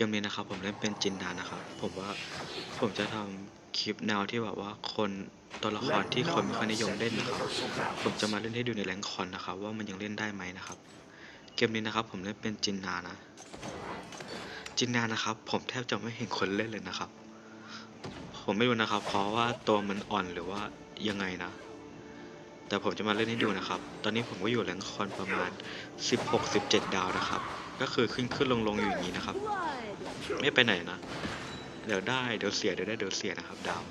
กมนี้นะครับผมเล่นเป็นจินดานะครับ ผมว่าผมจะทำคลิปแนวที่แบบว่าคนตัวละครที่คนไม่ค่อยนิยมเล่นนะครับ ผมจะมาเล่นให้ดูในแรงคอนนะครับ ว่ามันยังเล่นได้ไหมนะครับ เกมนี้นะครับ ผมเล่นเป็นจินนานะ จินนานะครับ ผมแทบจะไม่เห็นคนเล่นเลยนะครับ ผมไม่รู้นะครับ เพราะว่าตัวมันอ่อนหรือว่ายังไงนะ แต่ผมจะมาเล่นให้ดูนะครับ ตอนนี้ผมก็อยู่แรงคอนประมาณ 16-17 ดาวนะครับ ก็คือขึ้นขึ้นลงลงอยู่อย่างนี้นะครับ ไม่ไปไหนนะ เดี๋ยวได้ เดี๋ยวเสีย เดี๋ยวได้ เดี๋ยวเสียนะครับ ดาว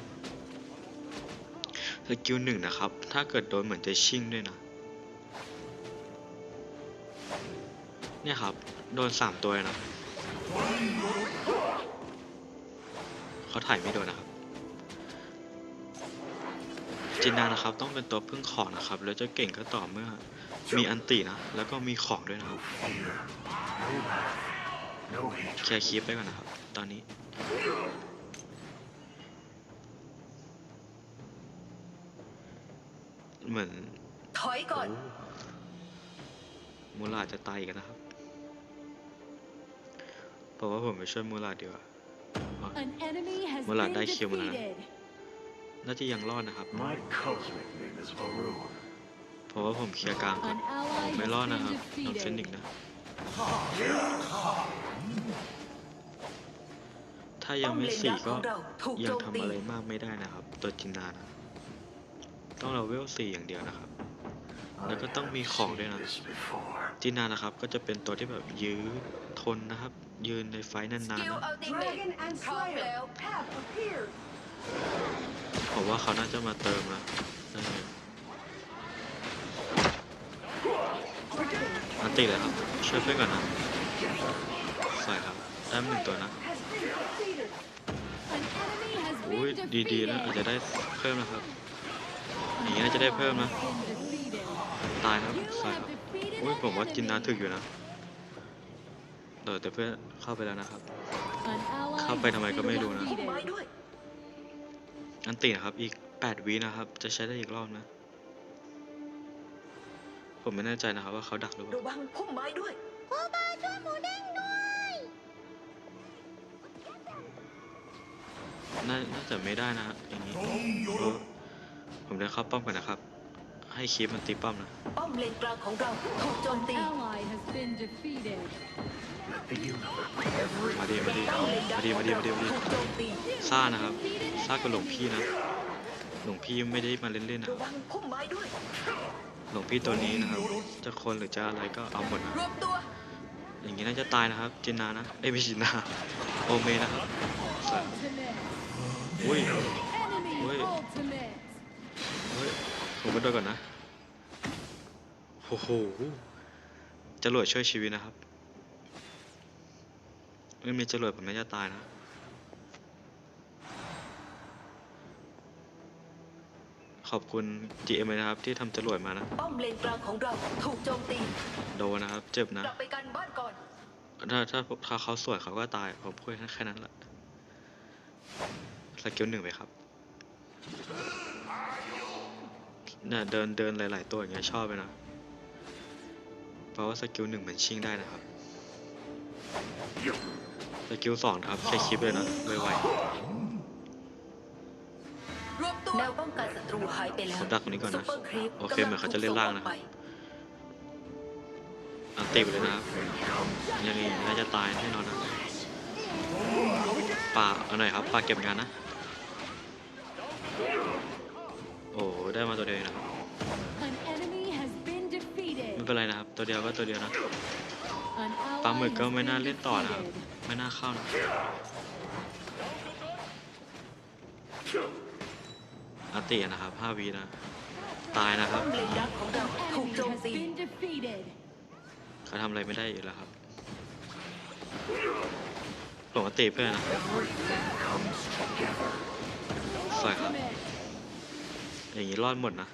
สกิลหนึ่งนะครับ ถ้าเกิดโดนเหมือนจะชิ่งด้วยนะ เนี่ยครับ โดนสามตัวนะ เขาถ่ายไม่โดนนะครับ จินดานะครับ ต้องเป็นตัวพึ่งของนะครับ แล้วจะเก่งก็ต่อเมื่อ มีอันตินะ แล้วก็มีของด้วยนะครับ เคลียร์คลิปไปก่อนนะครับ ตอนนี้เหมือนถอยก่อนมูลาดจะตายอีกแล้วนะครับเพราะว่าผมไปช่วยมูลาดดีกว่า An enemy has Wala, been dai siya mo na. defeated. น่าจะยังรอดนะครับ My cosmic name is Varun. เพราะว่าผมเคลียร์กลางก่อน An ally ไม่ has รอด been นะครับน้องเฟนิก defeated. ซ์นะ ถ้ายังไม่สี่ก็ป้อมเลนดักของเราถูกยังโจมตีทำอะไรมากไม่ได้นะครับ ตัวจินดานะ ต้องเราเวลสี่อย่างเดียวนะครับ I Naka tong have may khong seen din, ah. this before. จินดานะครับก็จะเป็นตัวที่แบบยื้อทนนะครับ ยืนในไฟท์นานสกิๆลนะอัลติเมท Dragon and พร้อม Slayer แล้ว have appeared. ผมว่าเขาน่าจะมาเติมนะเอออันติเลยครับช่วยเพื่อนก่อนนะใส่ครับได้มาหนึ่งตัวนะ อุ้ย been ดีๆนะอาจจะ defeated. ได้เพิ่มนะครับอย่างนี้น่าจะได้เพิ่มนะ Been defeated. ตายครับ You ใส่ have ครับ defeated อุ้ย an ผมว่าจินดา enemy. ถึกอยู่นะเดี๋ยวแต่เพื่อนเข้าไปแล้วนะครับ An ally เข้าไปทำไมก็ไม่รู้นะพุ่ม has been ไม้ defeated. ด้วยอันตินะครับอีก 8วินะครับ จะใช้ได้อีกรอบนะ ผมไม่แน่ใจนะครับว่าเขาดักหรือเประล่าวังพุ่มไม้ด้วย น่าน่าจะไม่ได้นะฮะอย่างนี้เออผมเดินเข้าป้อมก่อนนะครับ ให้คลิปมันตีป้อมนะป้อมเลนกลางของเราถูกโจม An ตี ally has been defeated. Let the universe every มาดีมาดีป้อมเลนดัมากดีขอมางดีเรามาดีมาดีถูกโจมตีซ่านะครับซ่ากับหลวงพี่นะหลวงพี่ไม่ได้มาเล่นๆนะคระรับวังพุ่มไม้ด้วยหลวงพี่ตัวนี้นะครับ จะคนหรือจะอะไรก็เอาหมดนะรวมตัวอย่างนี้น่าจะตายนะครับจินนานะเอ้ยไม่จินนาโอเมนะครับ ใส่ Ultimate. อุ้ย Enemy Wait. ultimate. เฮ้ยผมก็โดนก่อนนะโอ้โหจรวดช่วยชีวิตนะครับไม่มีจรวดผมน่าจะตายนะขอบคุณ GM เลยนะครับที่ทำจรวดมานะป้อมเลนกลางของเราถูกโจมตี โดนนะครับ เจ็บนะกลับไปกันบ้านก่อน ถ้าถ้าถ้าเขาสวยเขาก็ตายผมพูดแค่นั้นแหละ สกิลหนึ่งไปครับเนี่ยเดินเดินหลาย ๆ ตัวอย่างเงี้ยชอบเลยนะ เพราะว่าสกิลหนึ่งมันชิ่งได้นะครับ สกิลสองนะครับแค่คลิปเลยนะไวรวมตัวแนวป้องกันศัตรูหายไปแล้วผมดักตรงนี้ก่อนนะซุปเปอร์ครีปโอเคเหมือนเขาจะเล่นล่างนะครับๆอันตีไปเลยนะครับยังไงน่าจะตายแน่นอนนะ ป่าเอาหน่อยครับป่าเก็บงานนะ โอ้ได้มาตัวเดียวเองนะครับ An enemy has been ไม่ defeated. เป็นไรนะครับ ตัวเดียวก็ตัวเดียวนะ An ปลา ally หมึกก็ has ไม่น่า been เล่นต่อนะครับ defeated. ไม่น่าเข้านะอาตินะครับ5วีนะ ตายนะครับป้อมเลนดักของเรา An ถูก enemy โจม has ตี been defeated. เขาทำอะไรไม่ได้อยู่แล้วครับ ผมก็ตีเพื่อนนะ everything comes together. สวยครับ Ultimate. อย่างนี้รอดหมดนะ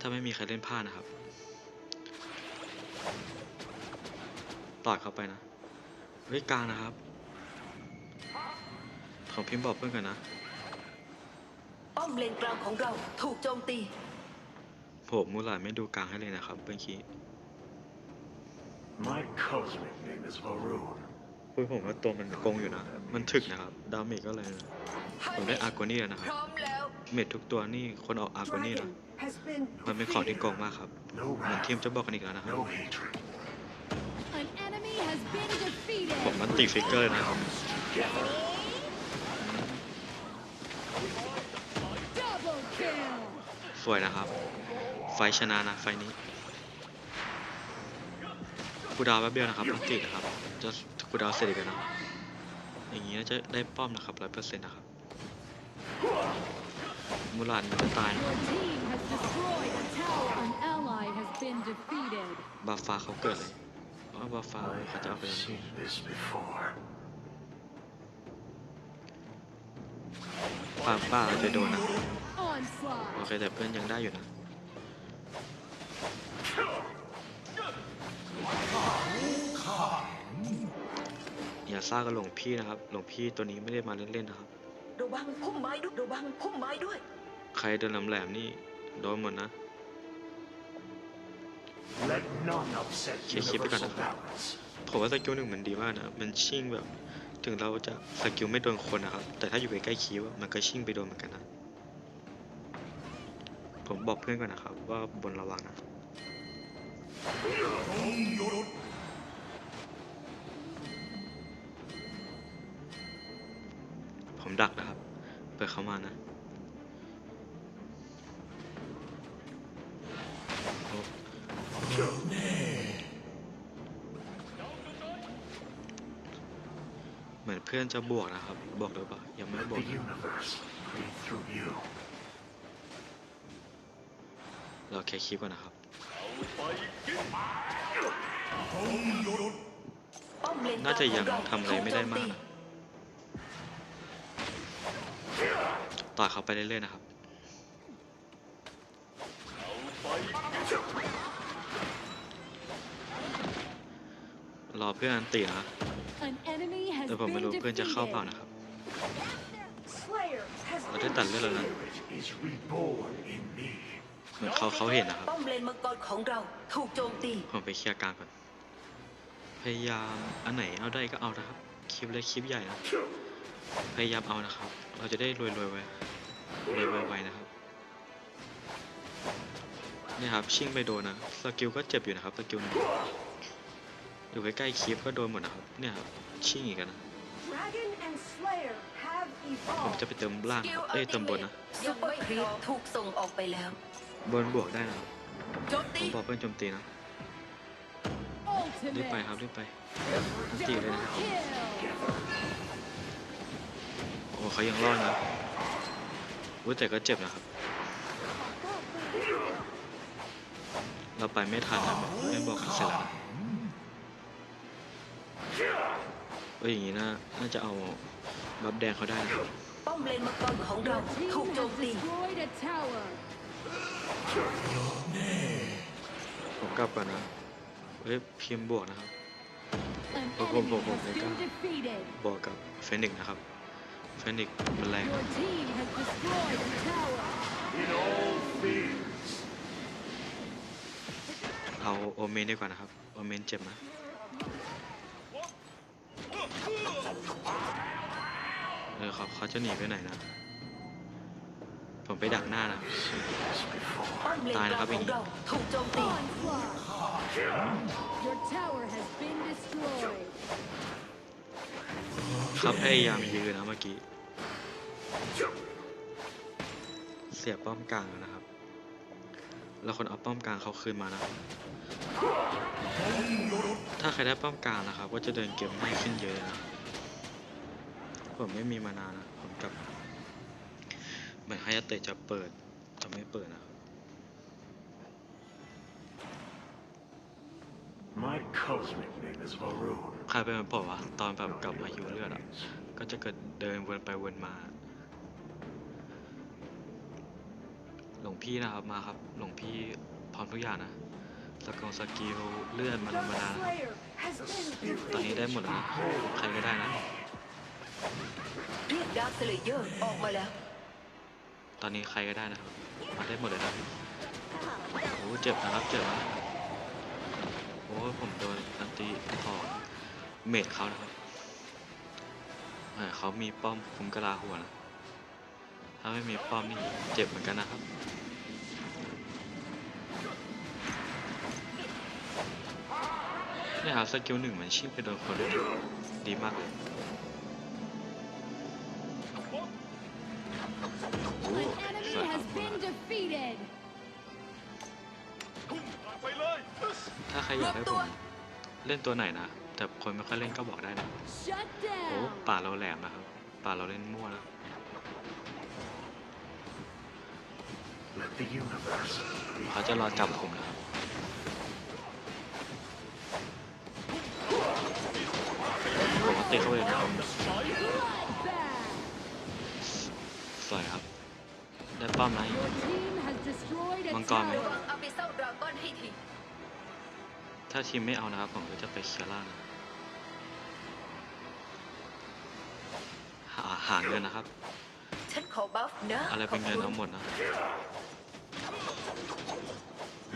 ถ้าไม่มีใครเล่นพลาดนะครับ ตอดเข้าไปนะเฮ้ยกลางนะครับผมพิมพ์บอกเพื่อนกันนะ ป้อมเลนกลางของเราถูกโจมตี ผมมูหลาดไม่ดูกลางให้เลยนะครับเมื่อกี้ My cosmic name is Varun. ผคือผมว่าตัวมันโกงอยู่นะ มันถึกนะครับ ดาเมจก็เลยนะผมได้อาร์โกนี่แล้วนะครับร้อมแล้วเมจทุกตัวนี่คนออกอาร์โกนี่นะมันเป็นของที่โกงมากครับเหมือนทีมจะบอกกันอีกแล้วนะครับ ผมมันตีฟิกเกอร์นะครับสวยนะครับ ไฟชนะนะไฟนี้กูดาวแป๊บเดียวนะครับต้องติดนะครับ จะ กูดาวเสร็จอีกแล้วนะอย่างนี้น่าจะได้ป้อมนะครับร้อยเปอร์เซ็นต์นะครับมูลานมันจะตายนะ Your team has destroyed a tower. An ally has been defeated. บาฟ้าเขาเกิดเลยอ๋อบาฟ้าเขาจะเอาไป I've ยังไง seen this before. ป่าป้าเราจะโดนนะ Onslaught. โอเคแต่เพื่อนยังได้อยู่นะ อย่าซ่ากับหลวงพี่นะครับ หลวงพี่ตัวนี้ไม่ได้มาเล่นๆนะครับระวังพุ่มไม้ด้วยระวังพุ่มไม้ด้วย ใครเดินแหลมๆนี่โดนหมดนะ Let none upset Keep- keep it universal on. balance. ผมว่าสกิลหนึ่งมันดีมากนะ มันชิ่งแบบ ถึงเราจะสกิลไม่โดนคนนะครับ แต่ถ้าอยู่ใกล้ๆคิวอะมันก็ชิ่งไปโดนเหมือนกันนะ ผมบอกเพื่อนก่อนนะครับว่าบนระวังนะ ผมดักนะครับ เปิดเข้ามานะเหมือนเพื่อนจะบวกนะครับ บอกหรือเปล่ายังไม่บวกเราแค่คลิปก่อนนะครับน่าจะยังทำอะไรไม่ได้มากนะ ต่อยเขาไปเรื่อยๆนะครับรอเพื่อนอันตีนะ An enemy has แต่ผมไม่ been รู้เพื่อนจะเข้าเปล่า defeated. นะครับ Slayer has เรา been ได้ตัดเลือดแล้วนะ Spirit is reborn in me. เหมือนเขาเขาเห็นนะครับป้อมเลนมังกรของเราถูกโจมตีผมไปเคลียร์กลางก่อนพยายามอันไหนเอาได้ก็เอานะครับคลิปเล็กคลิปใหญ่นะ พยายามเอานะครับ เราจะได้รวยรวยๆไวรวยไวๆนะครับเนี่ยครับชิ่งไปโดนนะสกิลก็เจ็บอยู่นะครับสกิลหนึงอยู่ใกล้ๆคลิปก็โดนหมดนะครับเนี่ยครับชิ่งอีกแล้วนะ Dragon and Slayer have ผมจะ evolved. ไปเติมล่างสกิลเอ้ยเติมบนนะซุปเปอร์ครีปถูกส่งออกไปแล้ว บนบวกได้นะครับโจมผตีมบอกเพื่อนโจมตีนะรีบไป Ultimate. ครับรีบไปอันตีเลย Double นะครับ kill. โอ้ เขายังรอดนะอุ้ยแต่ก็เจ็บนะครับ เราไปไม่ทันนะไม่บอกกันเสร็จแล้วนะเอ้ยอย่างนี้น่าน่าจะเอาบัฟแดงเขาได้นะป้อมเลนมังกรของเรา Your team ถูกโจ has มตี destroyed a tower. ผมกลับก่อนนะเฮ้ยพิมพ์บวกนะครับ An Boom, boom, enemy boom, boom, has they been got- defeated. บวกกับเฟนิกซ์นะครับ เฟนิกซ์มันแรง Your team has destroyed a tower. In all fears. เอาโอเมนดีกว่านะครับ โอเมนเจ็บนะเออเขาเขาจะหนีไปไหนนะ ผมไปดักหน้านะ Seen this before. ป้อมเลนกตายลางนะครับขออย่างงนี้เราถูกโจมตี Onslaught. Your tower has been destroyed. เขาพยายามยืนนะเมื่อกี้ เสียป้อมกลางแล้วนะครับ แล้วคนเอาป้อมกลางเขาคืนมานะ ถ้าใครได้ป้อมกลางนะครับ ก็จะเดินเกมง่ายขึ้นเยอะนะ ผมไม่มีมานานนะ ผมกับ เหมือนไฮยาเตะจะเปิด จะไม่เปิดนะครับ My cosmic name is Varun. ใครเป็นเหมือนผมวะตอนแบบกลับมาฮิวเลือดอะ ก็จะเกิดเดินวนไปวนมา หลวงพี่นะครับมาครับ หลวงพี่พร้อมทุกอย่างนะ สกองสกิลเลื่อนมาธรรม The ดานะครับ Slayer has been ตอนนี้ได้ defeated. หมดแล้วนะใครก็ได้นะเรียกดาร์คสเลเยอร์ออกมาแล้ว ตอนนี้ใครก็ได้นะครับมาได้หมดเลยนะโอ้เจ็บนะครับ เจ็บนะโอ้ผมโดนอันตีของเมดเขานะครับเขามีป้อมคุมกะลาหัวนะ ถ้าไม่มีป้อมนี่เจ็บเหมือนกันนะครับเนี่ยครับสกิลหนึ่งมันชิ่งไปโดนคนเลยดีมากเลย รอยากให้ผมเล่นตัวไหนนะ แต่คนไม่ค่อยเล่นก็บอกได้นะ Shut โอ้ down. ป่าเราแหลมนะครับ ป่าเราเล่นมั่วนะ Let the universe be เขาจะรอจับผมนะครับผมก็ตีเข้าไปเลยนะครับ Bloodbath. สวยครับ ได้ป้อมนะ Your team has destroyed a Mangkon. tower. วางอาบิเซลดราก้อนให้ที ถ้าทีมไม่เอานะครับ ผมก็จะไปเคลียร์ล่างนะหาหาเงินนะครับ ฉันขอบัฟนะอะไรเป็นเงินขบเอาคุณหมดนะ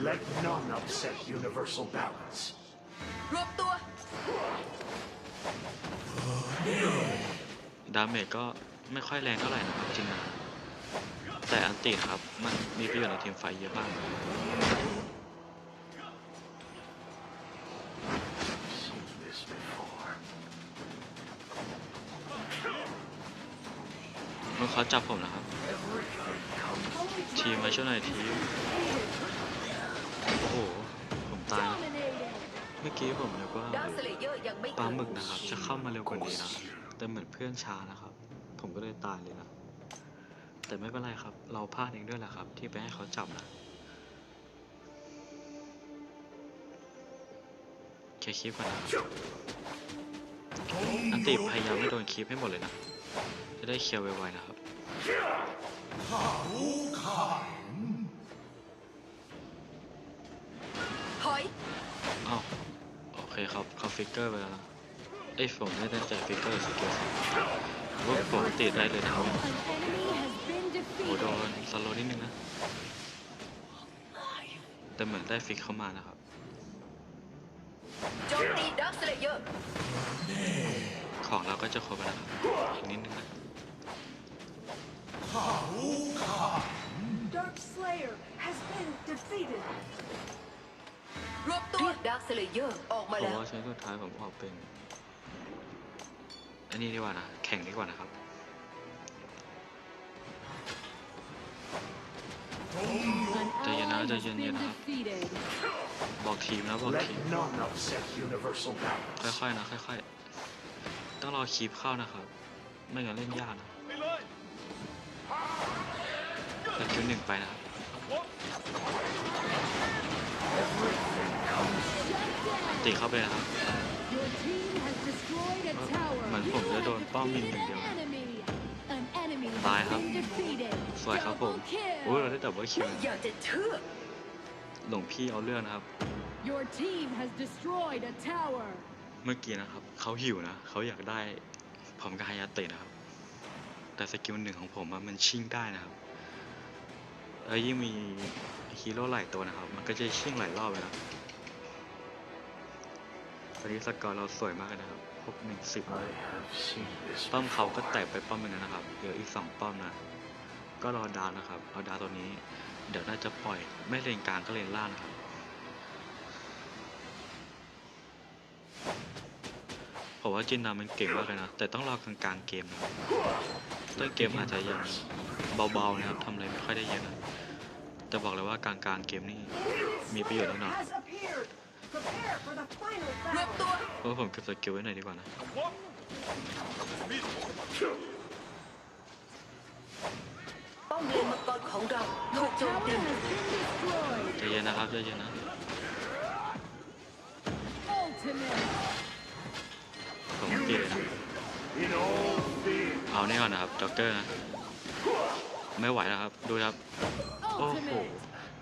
Let none upset universal balance. รวมตัว ดาเมจก็ไม่ค่อยแรงเท่าไหร่นะครับจริงนะแต่อันตินะครับ มันมีประโยชน์ในทีมไฟเยอะมาก เขาจับผมนะครับ ทีมมาช่วยหน่อยทีม โอ้โห ผมตายนะเมื่อกี้ผมนึกว่าปลาหมึกนะครับ จะเข้ามาเร็วกว่านี้นะ แต่เหมือนเพื่อนช้านะครับ ผมก็เลยตายเลยนะ แต่ไม่เป็นไรครับ เราพลาดเองด้วยแหละครับ ที่ไปให้เขาจับนะเคลียร์คลิปก่อนนะอันติพยายามไม่โดนคลิปให้หมดเลยนะ จะได้เคลียร์ไวๆนะครับ ถอย อ้าวโอเคครับเขาฟิกเกอร์ไปแล้วนะเอ้ยผมไม่ได้ใจฟิกเกอร์สกิลว่าปกติได้เลยนะครับ An enemy has been โอ้โด defeated. นสโลว์นิดนึงนะ แต่เหมือนได้ฟิกเข้ามานะครับ โจมตีดาร์คสเลเยอร์ของเราก็จะครบแล้วนะครับอีกนิดนึงนะ Dark Slayer has been defeated. รวมตัวดาร์คสเลเยอร์ออกเพมาราะแล้วว่าใช้สุดท้ายผมออกเป็น อันนี้ดีกว่านะ แข่งดีกว่านะครับ An Tay ally na, has tay yan, been yan, ha? defeated. บอกทีมนะบอก Let ทีม none upset universal balance. ค่อยๆนะค่อยๆต้องรอคลิปเข้านะครับ ไม่งั้นเล่นยากนะ สกิลหนึ่งไปนะครับตีเข้าไปนะครับเหมือนผมจะโดนป้อมมินอย่างเดียวตายครับ สวยครับผมโอ้ยเราได้ดับเบิลคิวอยากจะเชื่อหลวงพี่เอาเรื่องนะครับ เมื่อกี้นะครับ เขาหิวนะ เขาอยากได้ผมกับฮายาเตะนะครับ แต่สกิลหนึ่งของผมมันชิ่งได้นะครับ แล้วยิ่งมีฮีโร่หลายตัวนะครับ มันก็จะชิ่งหลายรอบเลยนะตอนนี้สกอร์เราสวยมากเลยนะครับครบหนึ่งสิบ I have seen this ป้อมเขาก็ before. แตกไปป้อมหนึงแล้วนะครับ เหลืออีกสองป้อมนะ ก็รอดาวนะครับเอาดาวตัวนี้ เดี๋ยวน่าจะปล่อย ไม่เลนกลางก็เลนล่างนะครับ ผมว่าจินดามันเก่งมากเลยนะ แต่ต้องรอกลางๆเกมนะครับต้นเกมอาจจะยังเบาๆนะครับทำอะไรไม่ค่อยได้เยอะนะ แต่บอกเลยว่ากลางๆเกมนี่มีประโยชน์แน่นอนเพราะผมเก็บสกิลไว้หน่อยดีกว่านะป้อมเลนมังกรของเราถูกโจมตี has been destroyed. ใจเย็นนะครับใจเย็นนะผมเกลียดนะเอาแน่ก่อนนะครับจ็อกเกอร์นะไม่ไหวแล้วครับ ดูครับ โอ้โห Ultimate.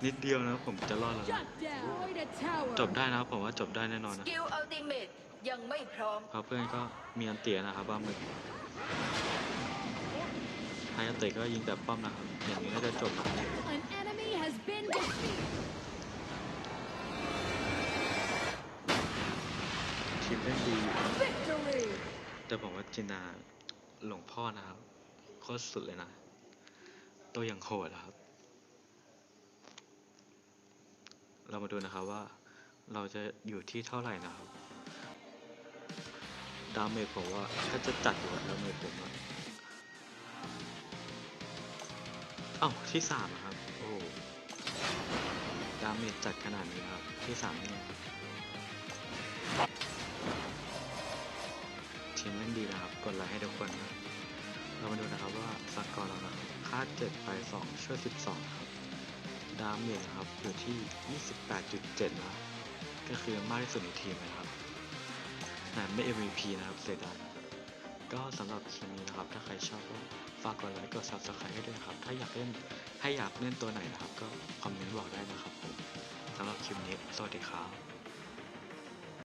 นิดเดียวนะผมจะรอดแล้วนะ Shut down. Destroyed a tower. จบได้นะครับผมว่าจบได้แน่นอนสนะกิลอัลติเมตยังไม่พร้อม เพราะเพื่อนก็มีอันเตียนะครับบ้ามึกไฮอันเตะก็ยิงแต่ป้อมนะครับอย่างนี้น่าจะจบนะ An enemy has been defeated. ทีมเล่นดี Victory. แต่ผมว่าจินดาหลวงพ่อนะครับโคตรสุดเลยนะ ตัวอย่างโหดอะครับ เรามาดูนะครับว่าเราจะอยู่ที่เท่าไหร่นะครับ ดาเมจผมว่าถ้าจะจัดอยู่ดาเมจผมอะเอ้าที่สามอะครับ โอ้ดาเมจจัดขนาดนี้ครับ ที่สามนี่ทีมเล่นดีนะครับ กดไลค์ให้ทุกคนนะเรามาดูนะครับว่าสกอร์เราครับค่า7ไป2ช่วย12ครับ ดาเมจนะครับอยู่ที่ 28.7 นะก็คือมากที่สุดในทีมนะครับแต่ไม่ MVP นะครับเสียดายก็สำหรับคลิปนี้นะครับ ถ้าใครชอบก็ฝากกดไลค์กด Subscribe ให้ด้วยครับ ถ้าอยากเล่นให้อยากเล่นตัวไหนนะครับ ก็คอมเมนต์บอกได้นะครับผมสำหรับคลิปนี้ สวัสดีครับ